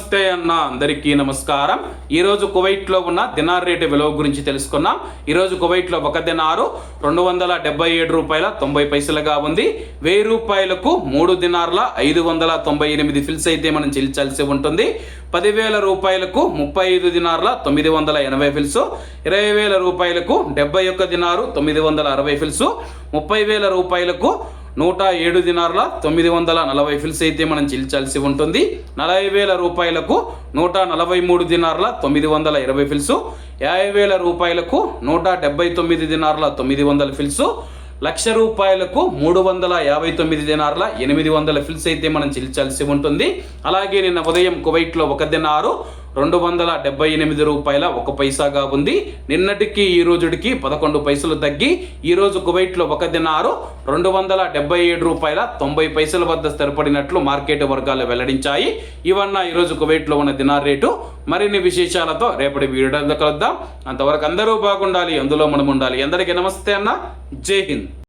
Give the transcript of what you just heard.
నమస్తే అన్న అందరికీ నమస్కారం. ఈరోజు కువైట్లో ఉన్న దినార్ రేటు విలువ గురించి తెలుసుకున్నాం. ఈరోజు కువైట్లో ఒక దినారు రెండు వందల డెబ్బై ఏడు రూపాయల తొంభై పైసలుగా ఉంది. వెయ్యి రూపాయలకు మూడు దినార్ల ఐదు వందల తొంభై ఎనిమిది ఫిల్స్ అయితే మనం చెల్లించాల్సి ఉంటుంది. పదివేల రూపాయలకు ముప్పై ఐదు దినార్ల తొమ్మిది వందల ఎనభై ఫిల్స్ ఇరవై వేల రూపాయలకు డెబ్బై ఒక్క దినారు తొమ్మిది వందల అరవై ఫిల్స్ ముప్పై వేల రూపాయలకు నూట ఏడు దినార్ల తొమ్మిది వందల నలభై ఫిల్స్ అయితే మనం చెల్లించాల్సి ఉంటుంది. నలభై వేల రూపాయలకు నూట నలభై మూడు దినార్ల తొమ్మిది వందల ఇరవై ఫిల్స్. యాభై వేల రూపాయలకు నూట డెబ్బై తొమ్మిది దినార్ల తొమ్మిది వందల ఫిల్స్. లక్ష రూపాయలకు మూడు వందల యాభై తొమ్మిది దినార్ల ఎనిమిది వందల ఫిల్స్ అయితే మనం చెల్లించాల్సి ఉంటుంది. అలాగే నిన్న ఉదయం కువైట్లో ఒక దినారు రెండు వందల డెబ్బై ఎనిమిది రూపాయల ఒక పైసాగా ఉంది. నిన్నటికి ఈ రోజుడికి పదకొండు పైసలు తగ్గి ఈరోజు కువైట్లో ఒక దినారు రెండు వందల డెబ్బై ఏడు రూపాయల తొంభై పైసల వద్ద స్థిరపడినట్లు మార్కెట్ వర్గాలు వెల్లడించాయి. ఇవన్న ఈరోజు కువైట్లో ఉన్న దినార్ రేటు. మరిన్ని విశేషాలతో రేపటి వీడియో కలుద్దాం. అంతవరకు అందరూ బాగుండాలి అందులో మనం ఉండాలి అందరికీ నమస్తే అన్న. జై హింద్.